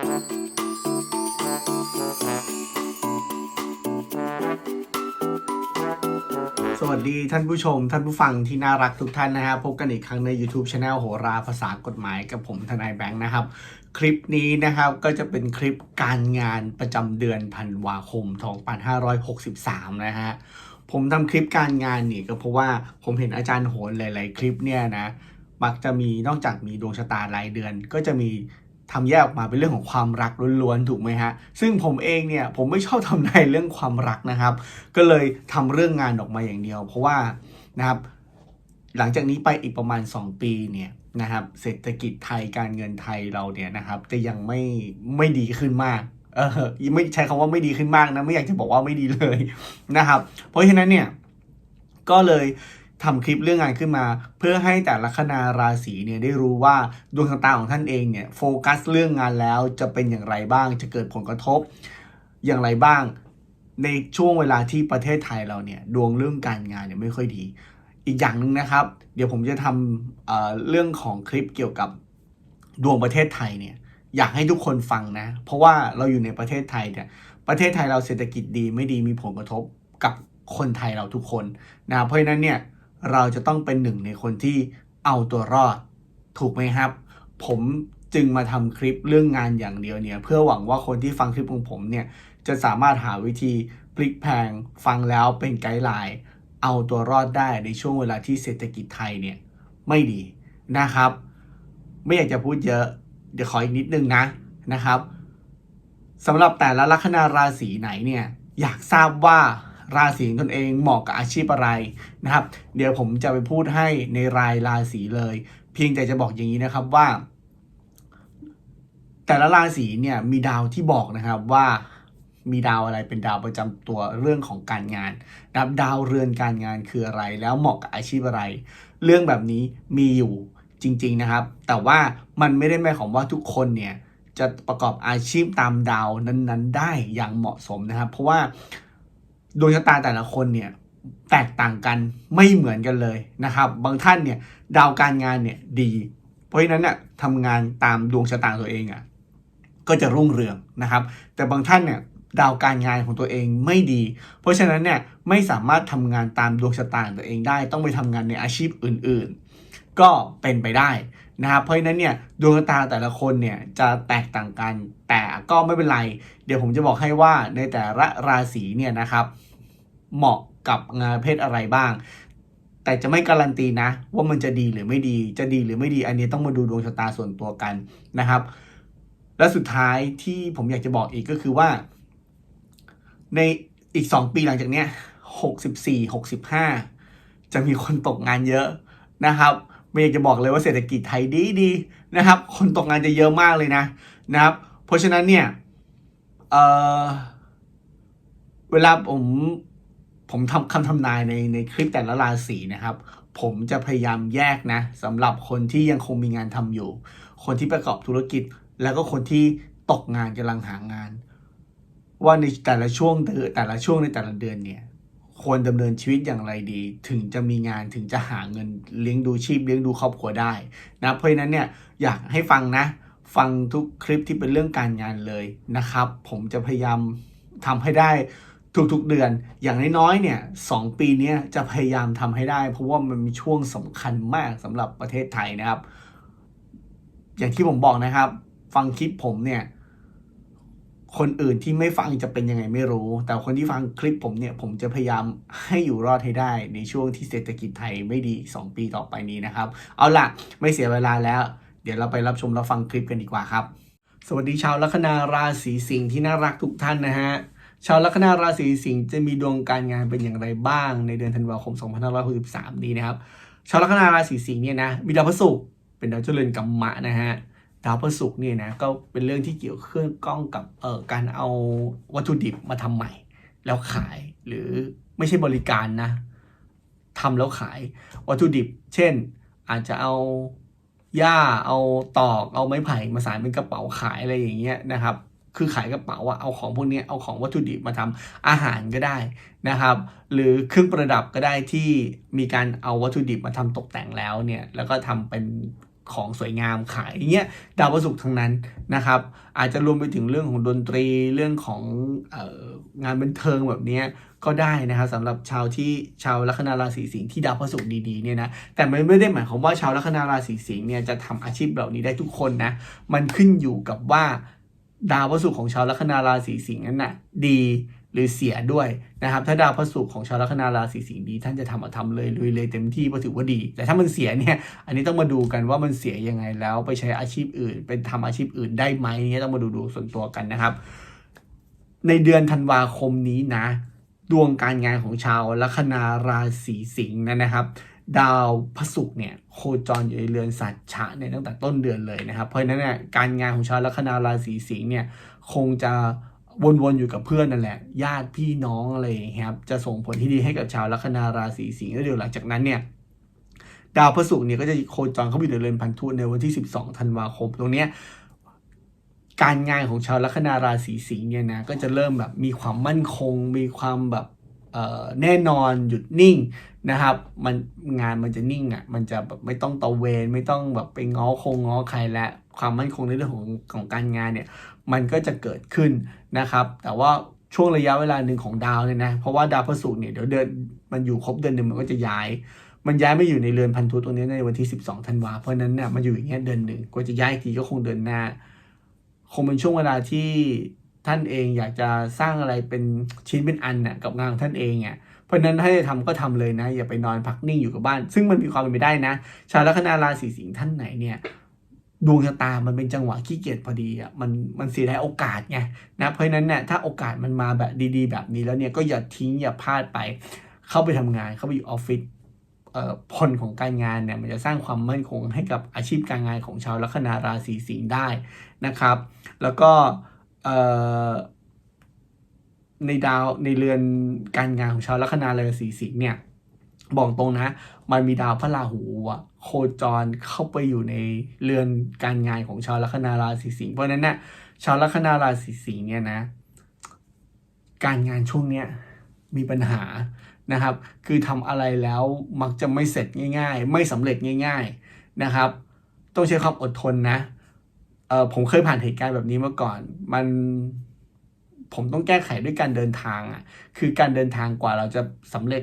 สวัสดีท่านผู้ชม ท่านผู้ฟังที่น่ารักทุกท่านนะฮะพบกันอีกครั้งใน YouTube Channel โหราภาษากฎหมายกับผมทนายแบงค์นะครับ คลิปนี้นะครับก็จะเป็นคลิปการงานประจำเดือนธันวาคม2563 นะฮะผมทำคลิปการงานนี่ก็เพราะว่าผมเห็นอาจารย์โหนหลาย ๆ คลิปเนี่ยนะมักจะมีนอกจากมีดวงชะตารายเดือน ก็จะมี ทำแยกออกมาเป็นเรื่องของความรักล้วนๆถูกไหมฮะซึ่งผมเองเนี่ยผมไม่ชอบทำนายเรื่องความรักนะครับ ก็เลยทำเรื่องงานออกมาอย่างเดียว เพราะว่านะครับหลังจากนี้ไปอีกประมาณ 2 ปีเนี่ยนะครับเศรษฐกิจไทยการเงินไทยเราเนี่ยนะครับจะยังไม่ไม่ดีขึ้นมากเออไม่ใช้คำว่าไม่ดีขึ้นมากนะไม่อยากจะบอกว่าไม่ดีเลยนะครับ เพราะฉะนั้นเนี่ยก็เลย ทำคลิปเรื่องงานขึ้นมา เพื่อให้แต่ละคณาราศีเนี่ยได้รู้ว่าดวงชะตาของท่านเองเนี่ยโฟกัสเรื่องงานแล้วจะเป็นอย่างไรบ้าง จะเกิดผลกระทบอย่างไรบ้าง ในช่วงเวลาที่ประเทศไทยเราเนี่ยดวงเรื่องการงานเนี่ยไม่ค่อยดี อีกอย่างหนึ่งนะครับ เดี๋ยวผมจะทำเเรื่องของคลิปเกี่ยวกับดวงประเทศไทยเนี่ยอยากให้ทุกคนฟังนะ เพราะว่าเราอยู่ในประเทศไทยเนี่ยประเทศไทยเราเศรษฐกิจดีไม่ดีมีผลกระทบกับคนไทยเราทุกคนนะเพราะฉะนั้นเนี่ย เราจะต้องเป็นหนึ่งในคนที่เอาตัวรอด ถูกไหมครับ ผมจึงมาทำคลิปเรื่องงานอย่างเดียวเนี่ย เพื่อหวังว่าคนที่ฟังคลิปของผมเนี่ย จะสามารถหาวิธีพลิกแพงฟังแล้วเป็นไกด์ไลน์ เอาตัวรอดได้ในช่วงเวลาที่เศรษฐกิจไทยเนี่ย ไม่ดีนะครับ ไม่อยากจะพูดเยอะ เดี๋ยวขออีกนิดนึงนะนะครับสำหรับแต่ละลัคนาราศีไหนเนี่ย อยากทราบว่า ราศีของตนเองเหมาะกับอาชีพอะไรนะครับ เดี๋ยวผมจะไปพูดให้ในรายราศีเลย เพียงแต่จะบอกอย่างนี้นะครับว่า แต่ละราศีเนี่ยมีดาวที่บอกนะครับว่ามีดาวอะไรเป็นดาวประจำตัวเรื่องของการงานนะครับดาวเรือนการงานคืออะไร แล้วเหมาะกับอาชีพอะไร เรื่องแบบนี้มีอยู่จริง ๆนะครับ แต่ว่ามันไม่ได้หมายความว่าทุกคนเนี่ยจะประกอบอาชีพตามดาวนั้นๆ ได้อย่างเหมาะสมนะครับ เพราะว่า ดวงชะตาแต่ละคนเนี่ยแตกต่างกันไม่เหมือนกันเลยนะครับ บางท่านเนี่ยดาวการงานเนี่ยดี เพราะฉะนั้นเนี่ยทำงานตามดวงชะตาตัวเองอะ่ะก็จะรุ่งเรืองนะครับ แต่บางท่านเนี่ยดาวการงานของตัวเองไม่ดี เพราะฉะนั้นเนี่ยไม่สามารถทำงานตามดวงชะตาตัวเองได้ ต้องไปทำงานในอาชีพอื่น ๆ ก็เป็นไปได้นะครับเพราะฉะนั้นเนี่ยดวงชะตาแต่ละคนเนี่ยจะแตกต่างกัน แต่ก็ไม่เป็นไร เดี๋ยวผมจะบอกให้ว่าในแต่ละราศีเนี่ยนะครับ เหมาะกับงานเพศอะไรบ้าง แต่จะไม่การันตีนะ ว่ามันจะดีหรือไม่ดีจะดีหรือไม่ดี อันนี้ต้องมาดูดวงชะตาส่วนตัวกันนะครับ และสุดท้ายที่ผมอยากจะบอกอีกก็คือว่า ในอีก 2 ปีหลังจากเนี้ย64 65 จะมีคนตกงานเยอะนะครับ ไม่อยากจะบอกเลยว่าเศรษฐกิจไทยดีดีๆนะครับ คนตกงานจะเยอะมากเลยนะนะครับ เพราะฉะนั้นเนี่ยเเวลาผมผมทำคำทำนายในในคลิปแต่ละราศีนะครับ ผมจะพยายามแยกนะสำหรับคนที่ยังคงมีงานทำอยู่ คนที่ประกอบธุรกิจ แล้วก็คนที่ตกงานกำลังหางาน ว่าในแต่ละช่วงเดือนแต่ละช่วงในแต่ละเดือนเนี่ย ควรดำเนินชีวิตอย่างไรดี ถึงจะมีงานถึงจะหาเงินเลี้ยงดูชีพเลี้ยงดูครอบครัวได้นะเพราะฉะนั้นเนี่ยอยากให้ฟังนะ ฟังทุกคลิปที่เป็นเรื่องการงานเลยนะครับ ผมจะพยายามทำให้ได้ทุกๆเดือนอย่างน้อยๆเนี่ยสองปีนี้จะพยายามทำให้ได้ เพราะว่ามันมีช่วงสำคัญมากสำหรับประเทศไทยนะครับ อย่างที่ผมบอกนะครับ ฟังคลิปผมเนี่ย คนอื่นที่ไม่ฟังจะเป็นยังไงไม่รู้ แต่คนที่ฟังคลิปผมเนี่ย ผมจะพยายามให้อยู่รอดให้ได้ในช่วงที่เศรษฐกิจไทยไม่ดี 2 ปีต่อไปนี้นะครับ เอาล่ะ ไม่เสียเวลาแล้ว เดี๋ยวเราไปรับชมรับฟังคลิปกันดีกว่าครับ สวัสดีชาวลัคนาราศีสิงห์ที่น่ารักทุกท่านนะฮะชาวลัคนาราศีสิงห์จะมีดวงการงานเป็นอย่างไรบ้างในเดือนธันวาคม 2563 นี้นะครับ ชาวลัคนาราศีสิงห์เนี่ยนะมีดาวพฤหัสเป็นดาวเจริญกัมมะนะฮะ ดาวพฤหัสเนี่ยนะก็เป็นเรื่องที่เกี่ยวข้องกล้องกับเอ่อการเอาวัตถุดิบมาทำใหม่ แล้วขายหรือไม่ใช่บริการนะทำแล้วขายวัตถุดิบ เช่น อาจจะเอาหญ้าเอาตอกเอาไม้ไผ่มาสานเป็นกระเป๋าขายอะไรอย่างเงี้ยนะครับ คือขายกระเป๋าอะเอาของพวกเนี้ยเอาของวัตถุดิบมาทำอาหารก็ได้นะครับ หรือเครื่องประดับก็ได้ที่มีการเอาวัตถุดิบมาทำตกแต่งแล้วเนี่ยแล้วก็ทำเป็น ของสวยงามขายอย่างเงี้ยดาวพฤหัสทั้งนั้นนะครับ อาจจะรวมไปถึงเรื่องของดนตรีเรื่องของอองานบันเทิงแบบเนี้ยก็ได้นะครับสำหรับชาวที่ชาวลัคนาราศีสิงห์ที่ดาวพฤหัสดีๆเนี่ยนะแต่มันไม่ได้หมายความว่าชาวลัคนาราศีสิงห์เนี่ยจะทำอาชีพเหล่านี้ได้ทุกคนนะมันขึ้นอยู่กับว่าดาวพฤหัสของชาวลัคนาราศีสิงห์นั้นน่ะดี หรือเสียด้วยนะครับ ถ้าดาวพฤหัสของชาวลัคนาราศีสิงห์ดี ท่านจะทำอะทำเลยลุยเลยเต็มที่ก็ถือว่าดี แต่ถ้ามันเสียเนี่ย อันนี้ต้องมาดูกันว่ามันเสียยังไงแล้วไปใช้อาชีพอื่นเป็นทำอาชีพอื่นได้ไหมเนี่ยต้องมาดูดูส่วนตัวกันนะครับ ในเดือนธันวาคมนี้นะ ดวงการงานของชาวลัคนาราศีสิงห์นะนะครับดาวพระศุกร์เนี่ยโคจรอยู่ในเรือนสัตว์ฉะเนี่ยตั้งแต่ต้นเดือนเลยนะครับ เพราะฉะนั้นเนี่ยการงานของชาวลัคนาราศีสิงห์เนี่ยคงจะ วนๆอยู่กับเพื่อนนั่นแหละ ญาติพี่น้องอะไรอย่างเงี้ยครับจะส่งผลที่ดีให้กับชาวลัคนาราศีสิงห์แล้วเดี๋ยวหลังจากนั้นเนี่ยดาวพระศุกร์เนี่ยก็จะโคจรเข้าไปอยู่ในเรือนพันธุในวันที่ 12 ธันวาคม ตรงเนี้ยการงานของชาวลัคนาราศีสิงห์เนี่ยนะก็จะเริ่มแบบมีความมั่นคง มีความแบบแน่นอนหยุดนิ่งนะครับ มันงานมันจะนิ่งอะมันจะแบบไม่ต้องตะเวน ไม่ต้องแบบไปง้อคงง้อใครและ ความมั่นคงในเรื่องของของการงานเนี่ยมันก็จะเกิดขึ้นนะครับ แต่ว่าช่วงระยะเวลาหนึ่งของดาวเนี่ยนะเพราะว่าดาวพฤหัสเนี่ยเดี๋ยวเดือนมันอยู่ครบเดือนหนึ่งมันก็จะย้าย มันย้ายไม่อยู่ในเรือนพันธุตรงนี้ในวันที่ 12ธันวาเพราะนั้นเนี่ยมันอยู่อย่างเงี้ยเดือนหนึ่งกว่าจะย้ายทีก็คงเดือนหน้า คงเป็นช่วงเวลาที่ท่านเองอยากจะสร้างอะไรเป็นชิ้นเป็นอันน่ะกับงานของท่านเองอะเพราะนั้นถ้าจะทำก็ทำเลยนะ อย่าไปนอนพักนิ่งอยู่กับบ้าน ซึ่งมันมีความเป็นไปได้นะ ชาวลัคนาราศีสิงห์ท่านไหนเนี่ย ดวงชะตามันเป็นจังหวะขี้เกียจพอดีอะมันมันเสียดายโอกาสไงนะเพราะฉะนั้นเนี่ยถ้าโอกาสมันมาแบบดีๆ แบบนี้แล้วเนี่ยก็อย่าทิ้งอย่าพลาดไป เข้าไปทำงานเข้าไปอยู่ออฟฟิศเอ่อผลของการงานเนี่ยมันจะสร้างความมั่นคงให้กับอาชีพการงานของชาวลัคนาราศีสิงห์ได้นะครับ แล้วก็เอ่อในดาวในเรือนการงานของชาวลัคนาราศีสิงห์เนี่ย บอกตรงนะ มันมีดาวพระราหูอะโคจรเข้าไปอยู่ในเรือนการงานของชาวลัคนาราศีสิงห์เพราะนั้นเนี่ยชาวลัคนาราศีสิงห์เนี่ยนะ การงานช่วงเนี้ยมีปัญหานะครับ คือทำอะไรแล้วมักจะไม่เสร็จง่าย ๆ ไม่สำเร็จง่าย ๆนะครับ ต้องใช้ความอดทนนะเออผมเคยผ่านเหตุการณ์แบบนี้มาก่อน มัน ผมต้องแก้ไขด้วยการเดินทางอะคือการเดินทางกว่าเราจะสำเร็จ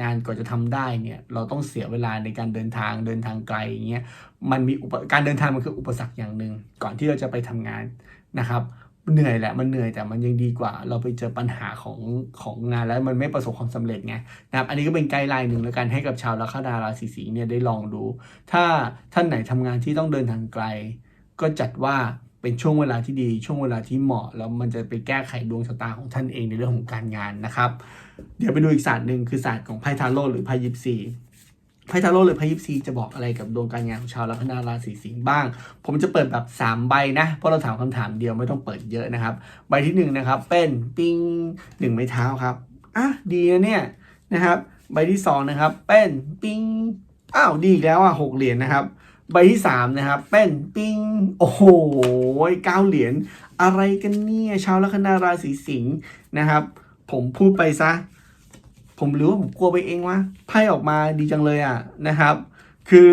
งานกว่าจะทำได้เนี่ยเราต้องเสียเวลาในการเดินทางเดินทางไกลอย่างเงี้ยมันมีอุปการเดินทางมันคืออุปสรรคอย่างหนึ่งก่อนที่เราจะไปทำงานนะครับเหนื่อยแหละมันเหนื่อยแต่มันยังดีกว่า เราไปเจอปัญหาของของงานแล้วมันไม่ประสบความสำเร็จไงนะครับอันนี้ก็เป็นไกด์ไลน์หนึ่งแล้วกันให้กับชาวลัคนาราศีสิงห์เนี่ยได้ลองดู ถ้าท่านไหนทำงานที่ต้องเดินทางไกล ก็จัดว่า เป็นช่วงเวลาที่ดีช่วงเวลาที่เหมาะ แล้วมันจะไปแก้ไขดวงชะตาของท่านเองในเรื่องของการงานนะครับ เดี๋ยวไปดูอีกศาสตร์หนึ่งคือศาสตร์ของไพ่ทาโร่หรือไพ่ยิปซีไพ่ทาโร่หรือไพ่ยิปซีจะบอกอะไรกับดวงการงานของชาวลัคนาราศีสิงห์บ้าง ผมจะเปิดแบบ 3 ใบนะ เพราะเราถามคำถามเดียวไม่ต้องเปิดเยอะนะครับ ใบที่1นงนะครับเป็นปิ้งหนึ่งไม้เท้าครับอะดีนะเนี่ยนะครับ ใบที่2นะครับเป็นปิ้งอ้าวดีอีกแล้วอะหกเหรียญนะครับ ใบที่สามนะครับเป็นปิ้งโอ้โหเก้าเหรียญอะไรกันเนี่ยชาวลัคนาราศีสิงห์นะครับ ผมพูดไปซะ ผมรู้ว่าผมกลัวไปเองวะไพ่ออกมาดีจังเลยอะนะครับ คือ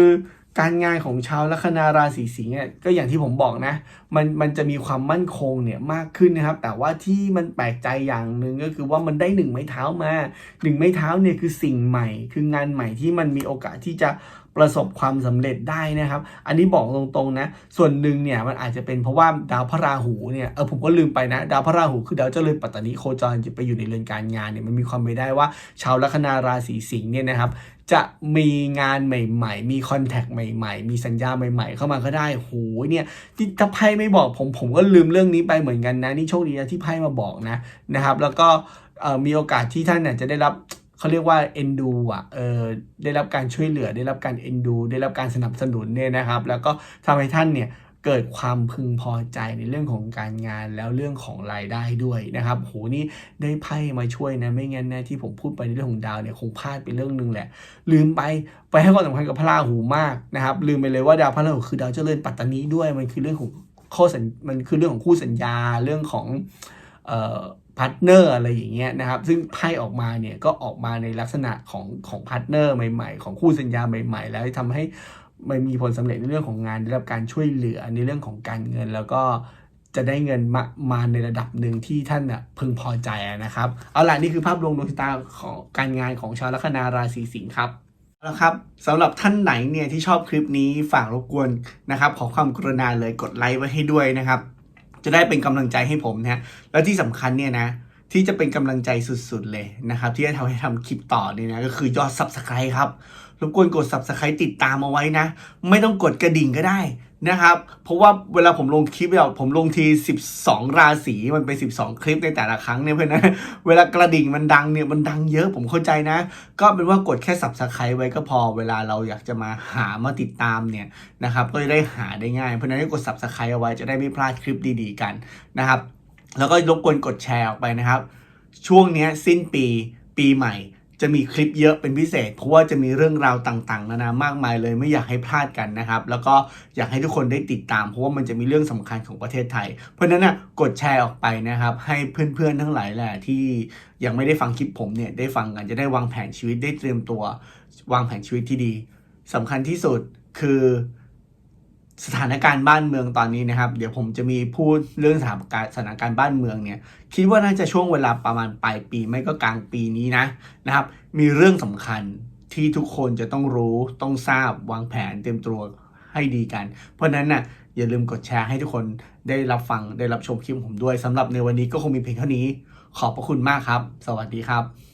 การงานของชาวลัคนาราศีสิงห์เนี่ยก็อย่างที่ผมบอกนะ มันมันจะมีความมั่นคงเนี่ยมากขึ้นนะครับ แต่ว่าที่มันแปลกใจอย่างหนึ่งก็คือว่ามันได้หนึ่งไม้เท้ามาหนึ่งไม้เท้าเนี่ยคือสิ่งใหม่ คืองานใหม่ที่มันมีโอกาสที่จะประสบความสำเร็จได้นะครับ อันนี้บอกตรงๆนะ ส่วนหนึ่งเนี่ยมันอาจจะเป็นเพราะว่าดาวพระราหูเนี่ย เออผมก็ลืมไปนะ ดาวพระราหูคือดาวเจริญปัตตานีโคจรจะไปอยู่ในเรือนการงานเนี่ย มันมีความเป็นได้ว่า ชาวลัคนาราศีสิงห์เนี่ยนะครับ จะมีงานใหม่ ๆ มีคอนแทคใหม่ ๆ มีสัญญาใหม่ ๆ เข้ามาก็ได้โหยเนี่ยที่ถ้าไพ่ไม่บอกผมผมก็ลืมเรื่องนี้ไปเหมือนกันนะ นี่โชคดีนะที่ไพ่มาบอกนะนะครับ แล้วก็มีโอกาสที่ท่านเนี่ยจะได้รับเขาเรียกว่าเอ็นดูอะเออได้รับการช่วยเหลือ ได้รับการเอ็นดู ได้รับการสนับสนุนเนี่ยนะครับ แล้วก็ทำให้ท่านเนี่ย เกิดความพึงพอใจในเรื่องของการงานแล้วเรื่องของรายได้ด้วยนะครับโหนี่ได้ไพ่มาช่วยนะไม่งั้นนะที่ผมพูดไปในเรื่องของดาวเนี่ยคงพลาดไปเรื่องหนึงแหละ ลืมไปไปให้ความสำคัญกับพระราหูมากนะครับลืมไปเลยว่าดาวพระราหูคือดาวเจริญปัตตานีด้วยมันคือเรื่องของข้อสัญมันคือเรื่องของคู่สัญญาเรื่องของเอ่อพาร์ทเนอร์อะไรอย่างเงี้ยนะครับ ซึ่งไพ่ออกมาเนี่ยก็ออกมาในลักษณะของของพาร์ทเนอร์ใหม่ ๆ ของคู่สัญญาใหม่ ๆ แล้วทำให้ ไม่มีผลสำเร็จในเรื่องของงานได้รับการช่วยเหลือในเรื่องของการเงิน แล้วก็จะได้เงินมามาในระดับหนึ่งที่ท่านน่ะพึงพอใจนะครับ เอาล่ะนี่คือภาพรวมดวงชะตาของการงานของชาวลัคนาราศีสิงห์ครับแล้วครับสำหรับท่านไหนเนี่ยที่ชอบคลิปนี้ฝากรบกวนนะครับ ขอความกรุณาเลยกดไลค์ไว้ให้ด้วยนะครับ จะได้เป็นกำลังใจให้ผมนะแล้วที่สำคัญเนี่ยนะที่จะเป็นกำลังใจสุดๆเลยนะครับ ที่จะทำให้ทำคลิปต่อเนี่ยนะก็คือยอด Subscribe ครับ รบกวนกด Subscribe ติดตามเอาไว้นะ ไม่ต้องกดกระดิ่งก็ได้นะครับ เพราะว่าเวลาผมลงคลิปเนี่ยผมลงที 12 ราศีมันเป็น 12 คลิปในแต่ละครั้งเนี่ยเพราะฉะนั้นเวลากระดิ่งมันดังเนี่ยมันดังเยอะผมเข้าใจนะ ก็เป็นว่ากดแค่ subscribe ไว้ก็พอเวลาเราอยากจะมาหามาติดตามเนี่ยนะครับก็จะได้หาได้ง่าย เพราะนั้นกด subscribe เอาไว้จะได้ไม่พลาดคลิปดีๆกันนะครับ แล้วก็รบกวนกดแชร์ออกไปนะครับ ช่วงนี้สิ้นปีปีใหม่ จะมีคลิปเยอะเป็นพิเศษ เพราะว่าจะมีเรื่องราวต่างๆนานามากมายเลยไม่อยากให้พลาดกันนะครับ แล้วก็อยากให้ทุกคนได้ติดตาม เพราะว่ามันจะมีเรื่องสำคัญของประเทศไทย เพราะฉะนั้นนะกดแชร์ออกไปนะครับ ให้เพื่อนๆทั้งหลายแหละที่ยังไม่ได้ฟังคลิปผมเนี่ยได้ฟังกันจะได้วางแผนชีวิตได้เตรียมตัว วางแผนชีวิตที่ดีสำคัญที่สุดคือ สถานการณ์บ้านเมืองตอนนี้นะครับ เดี๋ยวผมจะมีพูดเรื่องสถานการณ์สถานการณ์บ้านเมืองเนี่ย คิดว่าน่าจะช่วงเวลาประมาณปลายปีไม่ก็กลางปีนี้นะนะครับ มีเรื่องสำคัญที่ทุกคนจะต้องรู้ต้องทราบวางแผนเตรียมตัวให้ดีกัน เพราะฉะนั้นน่ะอย่าลืมกดแชร์ให้ทุกคนได้รับฟังได้รับชมคลิปผมด้วยสำหรับในวันนี้ก็คงมีเพียงเท่านี้ ขอบพระคุณมากครับ สวัสดีครับ